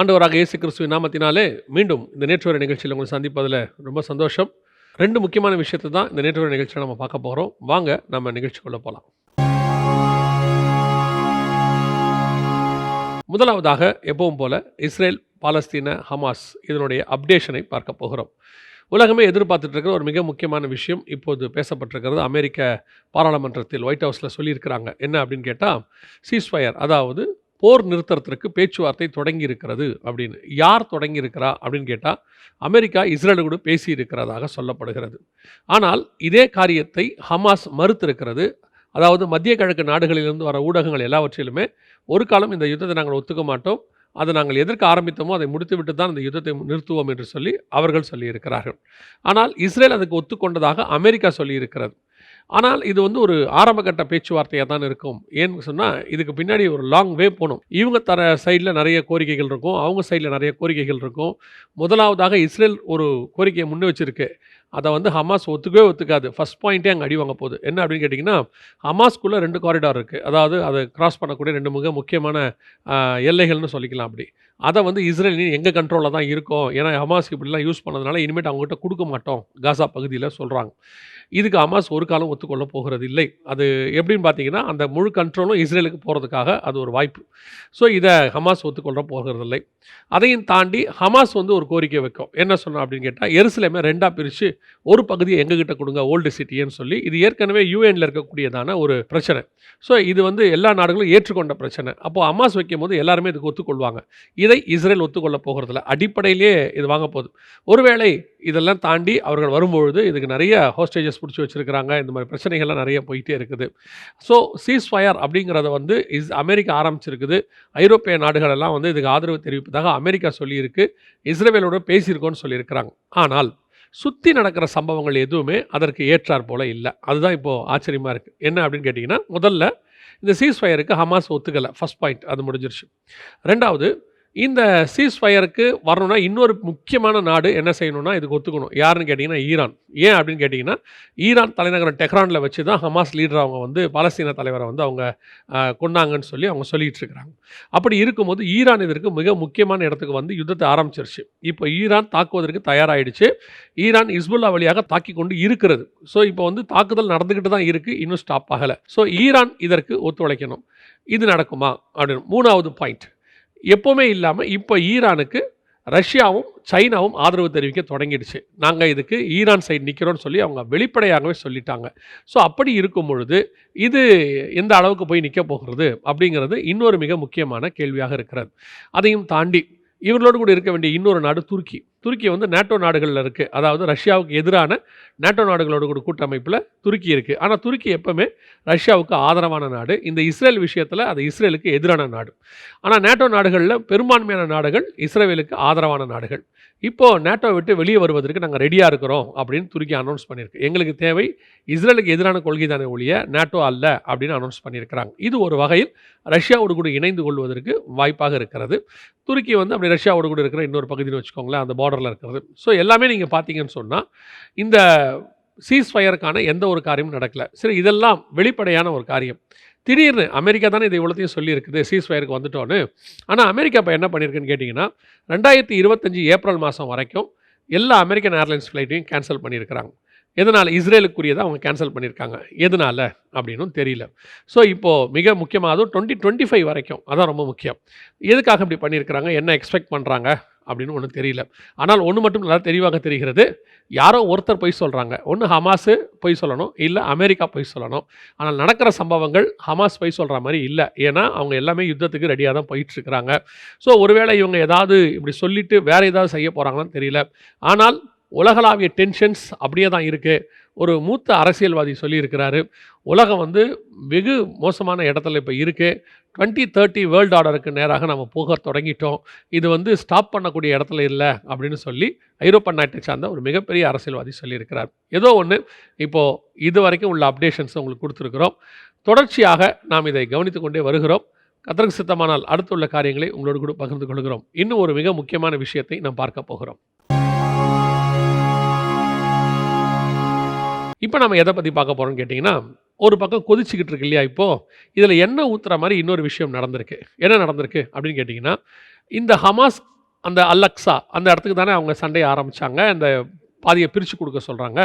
ஆண்டவராக இயேசு கிறிஸ்துவின் நாமத்தினாலே மீண்டும் இந்த நேற்று வரை நிகழ்ச்சியில் உங்களை சந்திப்பதில் ரொம்ப சந்தோஷம். ரெண்டு முக்கியமான விஷயத்தை தான் இந்த நேற்று வரை நிகழ்ச்சியில் நம்ம பார்க்க போகிறோம் வாங்க நம்ம நிகழ்ச்சிக்குள்ளே போகலாம் முதலாவதாக எப்பவும் போல இஸ்ரேல் பாலஸ்தீன ஹமாஸ் இதனுடைய அப்டேஷனை பார்க்க போகிறோம். உலகமே எதிர்பார்த்துட்டு இருக்கிற ஒரு மிக முக்கியமான விஷயம் இப்போது பேசப்பட்டிருக்கிறது. அமெரிக்க பாராளுமன்றத்தில் ஒயிட் ஹவுஸில் சொல்லியிருக்கிறாங்க. என்ன அப்படின்னு கேட்டால் சீஸ்ஃபயர் அதாவது போர் நிறுத்தத்திற்கு பேச்சுவார்த்தை தொடங்கி இருக்கிறது அப்படின்னு. யார் தொடங்கி இருக்கிறா அப்படின்னு கேட்டால் அமெரிக்கா இஸ்ரேலு கூட பேசி இருக்கிறதாக சொல்லப்படுகிறது. ஆனால் இதே காரியத்தை ஹமாஸ் மறுத்திருக்கிறது. அதாவது மத்திய கிழக்கு நாடுகளிலிருந்து வர ஊடகங்கள் எல்லாவற்றிலுமே ஒரு காலம் இந்த யுத்தத்தை நாங்கள் ஒத்துக்க மாட்டோம். அதை நாங்கள் எதற்கு ஆரம்பித்தோமோ அதை முடித்துவிட்டு தான் இந்த யுத்தத்தை நிறுத்துவோம் என்று சொல்லி அவர்கள் சொல்லியிருக்கிறார்கள். ஆனால் இஸ்ரேல் அதுக்கு ஒத்துக்கொண்டதாக அமெரிக்கா சொல்லியிருக்கிறது. ஆனால் இது வந்து ஒரு ஆரம்பகட்ட பேச்சுவார்த்தையாக தான் இருக்கும். ஏன்னு சொன்னால் இதுக்கு பின்னாடி ஒரு லாங் வே போகணும். இவங்க தர சைடில் நிறைய கோரிக்கைகள் இருக்கும். அவங்க சைடில் நிறைய கோரிக்கைகள் இருக்கும். முதலாவதாக இஸ்ரேல் ஒரு கோரிக்கையை முன்னே வச்சுருக்கு. அதை வந்து ஹமாஸ் ஒத்துக்கவே ஒத்துக்காது. ஃபஸ்ட் பாயிண்ட்டே அங்கே அடி வாங்க போகுது. என்ன அப்படின்னு கேட்டிங்கன்னா ஹமாஸ்க்குள்ளே ரெண்டு காரிடார் இருக்குது அதாவது அதை கிராஸ் பண்ணக்கூடிய ரெண்டு மிக முக்கியமான எல்லைகள்னு சொல்லிக்கலாம் அப்படி. அதை வந்து இஸ்ரேல் எங்கள் கண்ட்ரோலில் தான் இருக்கும்? ஏன்னா ஹமாஸ் இப்படிலாம் யூஸ் பண்ணதுனால இனிமேட்டு அவங்ககிட்ட கொடுக்க மாட்டோம். காசா பகுதியில் சொல்கிறாங்க இதுக்கு ஹமாஸ் ஒரு காலம் ஒத்துக்கொள்ள போகிறது இல்லை. அது எப்படின்னு பார்த்தீங்கன்னா அந்த முழு கண்ட்ரோலும் இஸ்ரேலுக்கு போகிறதுக்காக அது ஒரு வாய்ப்பு. ஸோ இதை ஹமாஸ் ஒத்துக்கொள்ள போகிறதில்லை அதையும் தாண்டி ஹமாஸ் வந்து ஒரு கோரிக்கை வைக்கும். என்ன சொன்னோம் அப்படின்னு கேட்டால் எருசலேமே ரெண்டாக பிரித்து ஒரு பகுதியை எங்ககிட்ட கொடுங்க ஓல்டு சிட்டின்னு சொல்லி இது ஏற்கனவே யூஎனில் இருக்கக்கூடியதான ஒரு பிரச்சனை. ஸோ இது வந்து எல்லா நாடுகளும் ஏற்றுக்கொண்ட பிரச்சனை. அப்போது ஹமாஸ் வைக்கும் போது எல்லாருமே இதுக்கு ஒத்துக்கொள்வாங்க. இதை இஸ்ரேல் ஒத்துக்கொள்ள போகிறதில்ல. அடிப்படையிலேயே இது வாங்க போகுது ஒருவேளை இதெல்லாம் தாண்டி அவர்கள் வரும்பொழுது இதுக்கு நிறைய ஹோஸ்டேஜஸ் பிடிச்சி வச்சுருக்கிறாங்க. இந்த மாதிரி பிரச்சனைகள்லாம் நிறைய போயிட்டே இருக்குது. ஸோ சீஸ் ஃபயர் அப்படிங்கிறத வந்து இஸ் அமெரிக்கா ஆரம்பிச்சிருக்குது. ஐரோப்பிய நாடுகள் எல்லாம் வந்து இதுக்கு ஆதரவு தெரிவிப்பதாக அமெரிக்கா சொல்லியிருக்கு. இஸ்ரேலோட பேசியிருக்கோன்னு சொல்லியிருக்கிறாங்க. ஆனால் சுற்றி நடக்கிற சம்பவங்கள் எதுவுமே அதற்கு ஏற்றார் போல் இல்லை. அதுதான் இப்போது ஆச்சரியமாக இருக்குது என்ன அப்படின்னு கேட்டிங்கன்னா முதல்ல இந்த சீஸ் ஃபயருக்கு ஹமாஸ் ஒத்துக்கலை. ஃபர்ஸ்ட் பாயிண்ட் அது முடிஞ்சிருச்சு. ரெண்டாவது இந்த சீஸ்ஃபயருக்கு வரணும்னா இன்னொரு முக்கியமான நாடு என்ன செய்யணும்னா இதுக்கு ஒத்துக்கணும். யாருன்னு கேட்டிங்கன்னா ஈரான். ஏன் அப்படின்னு கேட்டிங்கன்னா ஈரான் தலைநகரம் டெஹ்ரானில் வச்சு தான் ஹமாஸ் லீடர் அவங்க வந்து பாலஸ்தீன தலைவரை வந்து அவங்க கொண்டாங்கன்னு சொல்லி அவங்க சொல்லிகிட்டு இருக்கிறாங்க அப்படி இருக்கும்போது ஈரான் இதற்கு மிக முக்கியமான இடத்துக்கு வந்து யுத்தத்தை ஆரம்பிச்சிருச்சு. இப்போ ஈரான் தாக்குவதற்கு தயாராகிடுச்சு ஈரான் இஸ்புல்லா வழியாக தாக்கி கொண்டு இருக்கிறது. ஸோ இப்போ வந்து தாக்குதல் நடந்துக்கிட்டு தான் இருக்குது இன்னும் ஸ்டாப் ஆகலை. ஸோ ஈரான் இதற்கு ஒத்துழைக்கணும். இது நடக்குமா அப்படின்னு மூணாவது பாயிண்ட் எப்போவுமே இல்லாமல் இப்போ ஈரானுக்கு ரஷ்யாவும் சைனாவும் ஆதரவு தெரிவிக்க தொடங்கிடுச்சு. நாங்கள் இதுக்கு ஈரான் சைடு நிற்கிறோன்னு சொல்லி அவங்க வெளிப்படையாகவே சொல்லிட்டாங்க. ஸோ அப்படி இருக்கும் பொழுது இது எந்த அளவுக்கு போய் நிற்க போகிறது அப்படிங்கிறது இன்னொரு மிக முக்கியமான கேள்வியாக இருக்கிறது. அதையும் தாண்டி இவர்களோடு கூட இருக்க வேண்டிய இன்னொரு நாடு துருக்கி. துருக்கி வந்து நேட்டோ நாடுகளில் இருக்குது அதாவது ரஷ்யாவுக்கு எதிரான நேட்டோ நாடுகளோட கூட கூட்டமைப்பில் துருக்கி இருக்குது ஆனால் துருக்கி எப்பவுமே ரஷ்யாவுக்கு ஆதரவான நாடு. இந்த இஸ்ரேல் விஷயத்தில் அது இஸ்ரேலுக்கு எதிரான நாடு. ஆனால் நேட்டோ நாடுகளில் பெரும்பான்மையான நாடுகள் இஸ்ரேலுக்கு ஆதரவான நாடுகள். இப்போது நேட்டோ விட்டு வெளியே வருவதற்கு நாங்கள் ரெடியாக இருக்கிறோம் அப்படின்னு துருக்கி அனௌன்ஸ் பண்ணியிருக்கு எங்களுக்கு தேவை இஸ்ரேலுக்கு எதிரான கொள்கை தானே ஒழிய நேட்டோ அல்ல அப்படின்னு அனௌன்ஸ் பண்ணியிருக்கிறாங்க இது ஒரு வகையில் ரஷ்யாவோடு கூட இணைந்து கொள்வதற்கு வாய்ப்பாக இருக்கிறது. துருக்கி வந்து அப்படி ரஷ்யாவோடு கூட இருக்கிற இன்னொரு பகுதின்னு வச்சுக்கோங்களேன் அந்த பார்டரில் இருக்கிறது. ஸோ எல்லாமே நீங்கள் பார்த்தீங்கன்னு சொன்னால் இந்த சீஸ் ஃபயருக்கான எந்த ஒரு காரியமும் நடக்கல. சரி இதெல்லாம் வெளிப்படையான ஒரு காரியம். திடீர்னு அமெரிக்கா தானே இது இவ்வளோத்தையும் சொல்லியிருக்குது சீஸ் ஃபயருக்கு வந்துட்டோன்னு. ஆனால் அமெரிக்கா இப்போ என்ன பண்ணியிருக்குன்னு கேட்டிங்கன்னா ரெண்டாயிரத்தி இருபத்தஞ்சி ஏப்ரல் மாதம் வரைக்கும் எல்லா அமெரிக்கன் ஏர்லைன்ஸ் ஃப்ளைட்டையும் கேன்சல் பண்ணியிருக்கிறாங்க. எதனால்? இஸ்ரேலுக்குரியதை அவங்க கேன்சல் பண்ணியிருக்காங்க. எதனால்? அப்படின்னும் தெரியல. ஸோ இப்போது மிக முக்கியமாக அதுவும் டுவெண்ட்டி டுவெண்ட்டி ஃபைவ் வரைக்கும். அதான் ரொம்ப முக்கியம். எதுக்காக இப்படி பண்ணியிருக்கிறாங்க? என்ன எக்ஸ்பெக்ட் பண்ணுறாங்க அப்படின்னு ஒன்றும் தெரியல. ஆனால் ஒன்று மட்டும் நல்லா தெளிவாக தெரிகிறது. யாரோ ஒருத்தர் பொய் சொல்கிறாங்க ஒன்று ஹமாஸு பொய் சொல்லணும். இல்லை அமெரிக்கா பொய் சொல்லணும். ஆனால் நடக்கிற சம்பவங்கள் ஹமாஸ் பொய் சொல்கிற மாதிரி இல்லை. ஏன்னா அவங்க எல்லாமே யுத்தத்துக்கு ரெடியாக தான் போயிட்டுருக்கிறாங்க. ஸோ ஒருவேளை இவங்க ஏதாவது இப்படி சொல்லிட்டு வேறு ஏதாவது செய்ய போகிறாங்களான்னு தெரியல. ஆனால் உலகளாவிய டென்ஷன்ஸ் அப்படியே தான் இருக்குது ஒரு மூத்த அரசியல்வாதி சொல்லியிருக்கிறாரு உலகம் வந்து வெகு மோசமான இடத்துல இப்போ இருக்குது டுவெண்ட்டி தேர்ட்டி வேர்ல்டு ஆர்டருக்கு நேராக நம்ம போக தொடங்கிட்டோம். இது வந்து ஸ்டாப் பண்ணக்கூடிய இடத்துல இல்லை அப்படின்னு சொல்லி ஐரோப்பா நாட்டை சார்ந்த ஒரு மிகப்பெரிய அரசியல்வாதி சொல்லியிருக்கிறார். ஏதோ ஒன்று இப்போது இது வரைக்கும் உள்ள அப்டேஷன்ஸ் உங்களுக்கு கொடுத்துருக்குறோம். தொடர்ச்சியாக நாம் இதை கவனித்து கொண்டே வருகிறோம். கத்தருக்கு சித்தமானால் அடுத்துள்ள காரியங்களை உங்களோடு கூட பகிர்ந்து கொள்கிறோம். இன்னும் ஒரு மிக முக்கியமான விஷயத்தை நாம் பார்க்க போகிறோம். இப்போ நம்ம எதை பற்றி பார்க்க போகிறோம்னு கேட்டிங்கன்னா ஒரு பக்கம் கொதிச்சுக்கிட்டு இருக்கு இல்லையா இப்போது இதில் எண்ணெய் ஊற்றுற மாதிரி இன்னொரு விஷயம் நடந்திருக்கு. என்ன நடந்திருக்கு அப்படின்னு கேட்டிங்கன்னா இந்த ஹமாஸ் அந்த அலக்ஸா அந்த இடத்துக்கு தானே அவங்க சண்டையை ஆரம்பித்தாங்க அந்த பாதியை பிரித்து கொடுக்க சொல்கிறாங்க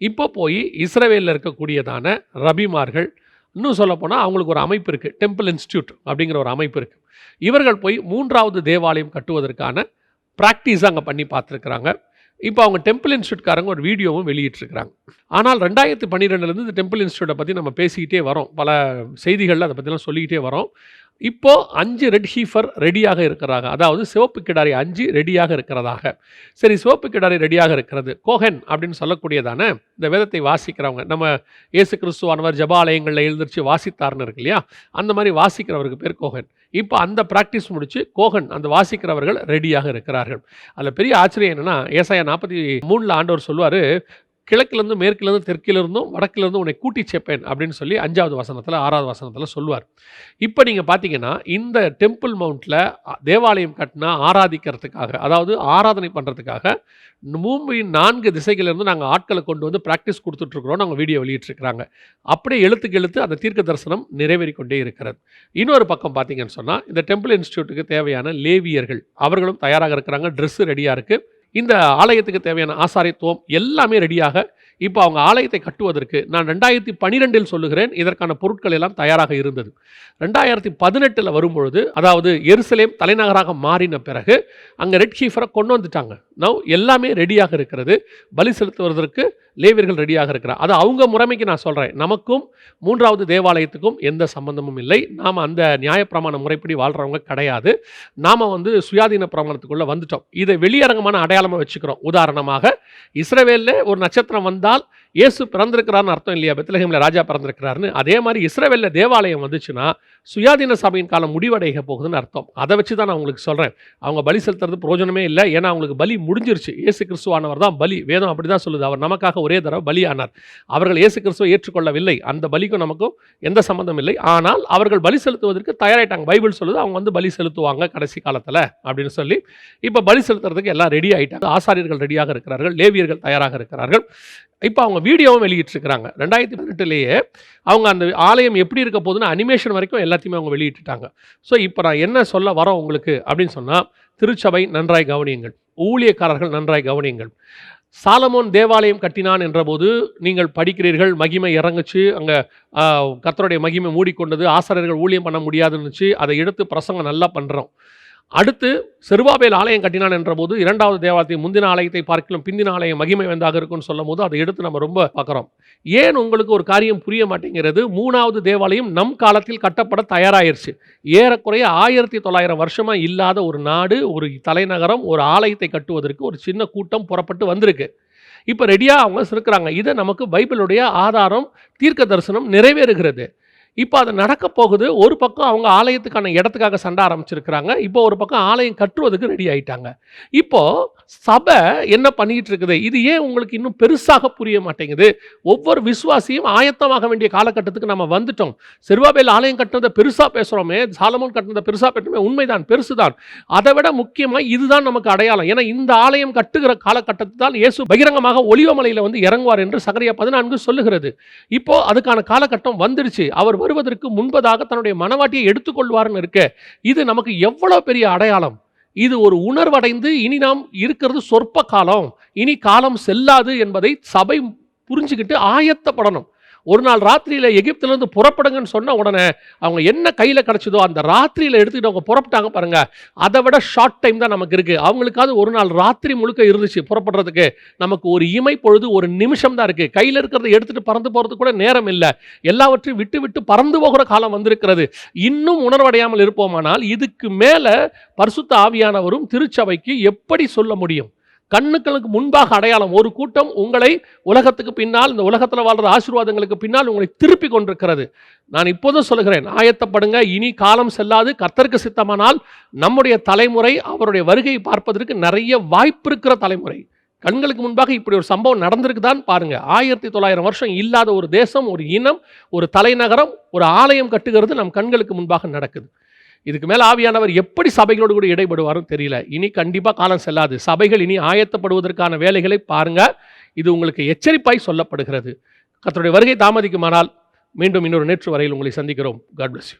இப்போ போய் இஸ்ரேவேலில் இருக்கக்கூடியதான ரபிமார்கள் இன்னும் சொல்லப்போனால் அவங்களுக்கு ஒரு அமைப்பு இருக்குது டெம்பிள் இன்ஸ்டியூட் அப்படிங்கிற ஒரு அமைப்பு இருக்குது இவர்கள் போய் மூன்றாவது தேவாலயம் கட்டுவதற்கான ப்ராக்டிஸ் அங்கே பண்ணி பார்த்துருக்குறாங்க. இப்போ அவங்க டெம்பிள் இன்ஸ்டியூட்காரங்க ஒரு வீடியோவும் வெளியிட்டிருக்கிறாங்க. ஆனால் ரெண்டாயிரத்தி பன்னிரெண்டுலேருந்து இந்த டெம்பிள் இன்ஸ்டியூட்டை பற்றி நம்ம பேசிக்கிட்டே வரோம். பல செய்திகளில் அதை பற்றிலாம் சொல்லிக்கிட்டே வரோம். இப்போது அஞ்சு ரெட் ஹீஃபர் ரெடியாக இருக்கிறாங்க அதாவது சிவப்பு கிடாரி அஞ்சு ரெடியாக இருக்கிறதாக. சரி சிவப்பு கிடாரி ரெடியாக இருக்கிறது. கோஹன் அப்படின்னு சொல்லக்கூடியதான இந்த வேதத்தை வாசிக்கிறவங்க நம்ம இயேசு கிறிஸ்துவானவர் ஜபாலயங்களில் எழுந்திரிச்சு வாசித்தார்னு இருக்கு இல்லையா? அந்த மாதிரி வாசிக்கிறவருக்கு பேர் கோஹன். இப்போ அந்த ப்ராக்டிஸ் முடித்து கோகன் அந்த வாசிக்கிறவர்கள் ரெடியாக இருக்கிறார்கள். அதில் பெரிய ஆச்சரியம் என்னென்னா ஏசாயா நாற்பத்தி மூணில் ஆண்டவர் சொல்லுவார் கிழக்கிலேருந்து மேற்கிலேருந்து தெற்கிலிருந்தும் வடக்கிலிருந்து உன்னை கூட்டி சேர்ப்பேன் அப்படின்னு சொல்லி அஞ்சாவது வசனத்தில் ஆறாவது வசனத்தில் சொல்லுவார். இப்போ நீங்கள் பார்த்தீங்கன்னா இந்த டெம்பிள் மவுண்டில் தேவாலயம் கட்டினா ஆராதிக்கிறதுக்காக அதாவது ஆராதனை பண்ணுறதுக்காக பூமியின் நான்கு திசைகளிலிருந்து நாங்கள் ஆட்களை கொண்டு வந்து ப்ராக்டிஸ் கொடுத்துட்ருக்குறோம் நாங்கள் வீடியோ வெளியிட்ருக்கிறாங்க அப்படியே எழுத்துக்கு எழுத்து அந்த தீர்க்க தரிசனம் நிறைவேறி கொண்டே இருக்கிறது. இன்னொரு பக்கம் பார்த்தீங்கன்னு சொன்னால் இந்த டெம்பிள் இன்ஸ்டியூட்டுக்கு தேவையான லேவியர்கள் அவர்களும் தயாராக இருக்கிறாங்க ட்ரெஸ்ஸு ரெடியாக இருக்குது இந்த ஆலயத்துக்கு தேவையான ஆசாரியத்துவம் எல்லாமே ரெடியாக. இப்போ அவங்க ஆலயத்தை கட்டுவதற்கு நான் ரெண்டாயிரத்தி பன்னிரெண்டில் சொல்லுகிறேன் இதற்கான பொருட்கள் எல்லாம் தயாராக இருந்தது. ரெண்டாயிரத்தி பதினெட்டில் வரும்பொழுது அதாவது எருசலேம் தலைநகராக மாறின பிறகு அங்கே ரெட் ஷீஃபரை கொண்டு வந்துட்டாங்க. நவ் எல்லாமே ரெடியாக இருக்கிறது. பலி செலுத்துவதற்கு லேவியர்கள் ரெடியாக இருக்கிறார் அது அவங்க முறைமைக்கு நான் சொல்கிறேன் நமக்கும் மூன்றாவது தேவாலயத்துக்கும் எந்த சம்பந்தமும் இல்லை. நாம் அந்த நியாயப்பிரமாண முறைப்படி வாழ்கிறவங்க கிடையாது. நாம் வந்து சுயாதீன பிரமாணத்துக்குள்ளே வந்துட்டோம். இதை வெளியரங்கமான அடையாளமாக வச்சுக்கிறோம். உதாரணமாக இஸ்ரேவேலில் ஒரு நட்சத்திரம் வந்தால் இயேசு பிறந்திருக்கிறார்னு அர்த்தம் இல்லையா? பெத்லஹேமில் ராஜா பிறந்திருக்கிறாருன்னு அதே மாதிரி இஸ்ரவேலில் தேவாலயம் வந்துச்சுன்னா சுயாதீன சபையின் காலம் முடிவடைய போகுதுன்னு அர்த்தம். அதை வச்சு தான் நான் உங்களுக்கு சொல்கிறேன் அவங்க பலி செலுத்துறது பிரயோஜனமே இல்லை. ஏன்னா அவங்களுக்கு பலி முடிஞ்சிருச்சு. இயேசு கிறிஸ்துவானவர் தான் பலி. வேதம் அப்படி தான் சொல்லுது. அவர் நமக்காக ஒரே தடவை பலியானார். அவர்கள் இயேசு கிறிஸ்துவை ஏற்றுக்கொள்ளவில்லை. அந்த பலிக்கும் நமக்கும் எந்த சம்மந்தம் இல்லை. ஆனால் அவர்கள் பலி செலுத்துவதற்கு தயாராயிட்டாங்க. பைபிள் சொல்லுது அவங்க வந்து பலி செலுத்துவாங்க கடைசி காலத்தில் அப்படின்னு சொல்லி இப்போ பலி செலுத்துறதுக்கு எல்லாம் ரெடி ஆகிட்டாங்க ஆசாரியர்கள் ரெடியாக இருக்கிறார்கள். லேவியர்கள் தயாராக இருக்கிறார்கள். இப்போ அவங்க வீடியோவும் வெளியிட்டிருக்கிறாங்க. ரெண்டாயிரத்தி பதினெட்டுலேயே அவங்க அந்த ஆலயம் எப்படி இருக்க போகுதுன்னு அனிமேஷன் வரைக்கும் எல்லாம் எல்லாத்தையுமே அவங்க வெளியிட்டுட்டாங்க. ஸோ இப்போ நான் என்ன சொல்ல வரோம் உங்களுக்கு அப்படின்னு சொன்னால் திருச்சபை நன்றாய் கவனியுங்கள். ஊழியக்காரர்கள் நன்றாய் கவனியுங்கள். சாலமோன் தேவாலயம் கட்டினான் என்றபோது நீங்கள் படிக்கிறீர்கள் மகிமை இறங்குச்சு அங்கே கத்தருடைய மகிமை மூடிக்கொண்டது ஆசிரியர்கள் ஊழியம் பண்ண முடியாதுன்னுச்சு அதை எடுத்து பிரசங்கம் நல்லா பண்ணுறோம் அடுத்து செருபாபேல் ஆலயம் கட்டினான் என்றபோது இரண்டாவது தேவாலயத்தை முந்தின ஆலயத்தை பார்க்கலாம் பிந்தின ஆலயம் மகிமை வந்தாக இருக்கும்னு சொல்லும் போது அதை எடுத்து நம்ம ரொம்ப பார்க்குறோம். ஏன் உங்களுக்கு ஒரு காரியம் புரிய மாட்டேங்கிறது? மூணாவது தேவாலயம் நம் காலத்தில் கட்டப்பட தயாராயிருச்சு. ஏறக்குறைய ஆயிரத்தி தொள்ளாயிரம் வருஷமாக இல்லாத ஒரு நாடு ஒரு தலைநகரம் ஒரு ஆலயத்தை கட்டுவதற்கு ஒரு சின்ன கூட்டம் புறப்பட்டு வந்திருக்கு. இப்போ ரெடியாக அவங்க இருக்கிறாங்க இதை நமக்கு பைபிளுடைய ஆதாரம் தீர்க்க தரிசனம் நிறைவேறுகிறது. இப்போ அது நடக்க போகுது. ஒரு பக்கம் அவங்க ஆலயத்துக்கான இடத்துக்காக சண்டை ஆரம்பிச்சிருக்கிறாங்க. இப்போ ஒரு பக்கம் ஆலயம் கட்டுவதுக்கு ரெடி ஆயிட்டாங்க. இப்போ சபை என்ன பண்ணிக்கிட்டு இருக்குது? இது ஏன் உங்களுக்கு இன்னும் பெருசாக புரிய மாட்டேங்குது? ஒவ்வொரு விசுவாசியும் ஆயத்தமாக வேண்டிய காலகட்டத்துக்கு நம்ம வந்துட்டோம். செருவாபேல் ஆலயம் கட்டினதை பெருசாக பேசுகிறோமே சாலமோன் கட்டினதை பெருசாக பேசுகிறோமே உண்மைதான் பெருசுதான். அதை விட முக்கியமாக இதுதான் நமக்கு அடையாளம். ஏன்னா இந்த ஆலயம் கட்டுகிற காலகட்டத்தில் தான் இயேசு பகிரங்கமாக ஒளிவமலையில் வந்து இறங்குவார் என்று சகரியா பதினான்கு சொல்லுகிறது. இப்போ அதுக்கான காலகட்டம் வந்துடுச்சு. அவர் வருவதற்கு முன்பதாக தன்னுடைய மனவாட்டியை எடுத்துக்கொள்வார்னு இருக்க இது நமக்கு எவ்வளோ பெரிய அடையாளம்? இது ஒரு உணர்வடைந்து இனி நாம் இருக்கிறது சொற்ப காலம் இனி காலம் செல்லாது என்பதை சபை புரிஞ்சுக்கிட்டு ஆயத்தப்படணும். ஒரு நாள் ராத்திரியில் எகிப்திலேருந்து புறப்படுங்கன்னு சொன்ன உடனே அவங்க என்ன கையில் கிடச்சதோ அந்த ராத்திரியில் எடுத்துக்கிட்டு அவங்க புறப்பட்டாங்க பாருங்கள் அதை விட ஷார்ட் டைம் தான் நமக்கு இருக்குது அவங்களுக்காவது ஒரு நாள் ராத்திரி முழுக்க இருந்துச்சு புறப்படுறதுக்கு. நமக்கு ஒரு இமை பொழுது ஒரு நிமிஷம் தான் இருக்குது கையில் இருக்கிறத எடுத்துகிட்டு பறந்து போகிறதுக்கு கூட நேரம் இல்லை. எல்லாவற்றையும் விட்டு விட்டு பறந்து போகிற காலம் வந்திருக்கிறது. இன்னும் உணர்வடையாமல் இருப்போமானால் இதுக்கு மேலே பரிசுத்த ஆவியானவரும் திருச்சபைக்கு எப்படி சொல்ல முடியும்? கண்ணுக்களுக்கு முன்பாக அடையாளம் ஒரு கூட்டம் உங்களை உலகத்துக்கு பின்னால் இந்த உலகத்தில் வாழ்கிற ஆசீர்வாதங்களுக்கு பின்னால் உங்களை திருப்பி கொண்டிருக்கிறது. நான் இப்போதும் சொல்கிறேன் ஆயத்தப்படுங்க இனி காலம் செல்லாது கர்த்தருக்கு சித்தமானால் நம்முடைய தலைமுறை அவருடைய வருகையை பார்ப்பதற்கு நிறைய வாய்ப்பு இருக்கிற தலைமுறை. கண்களுக்கு முன்பாக இப்படி ஒரு சம்பவம் நடந்திருக்குதான் பாருங்க. ஆயிரத்தி தொள்ளாயிரம் வருஷம் இல்லாத ஒரு தேசம் ஒரு இனம் ஒரு தலைநகரம் ஒரு ஆலயம் கட்டுகிறது நம் கண்களுக்கு முன்பாக நடக்குது. இதுக்கு மேலே ஆவியானவர் எப்படி சபைகளோடு கூட இடைபடுவாரும் தெரியல. இனி கண்டிப்பாக காலம் செல்லாது. சபைகள் இனி ஆயத்தப்படுவதற்கான வேலைகளை பாருங்கள் இது உங்களுக்கு எச்சரிப்பாய் சொல்லப்படுகிறது. கத்தருடைய வருகை தாமதிக்குமானால் மீண்டும் இன்னொரு நேற்று வரையில் உங்களை சந்திக்கிறோம். God bless you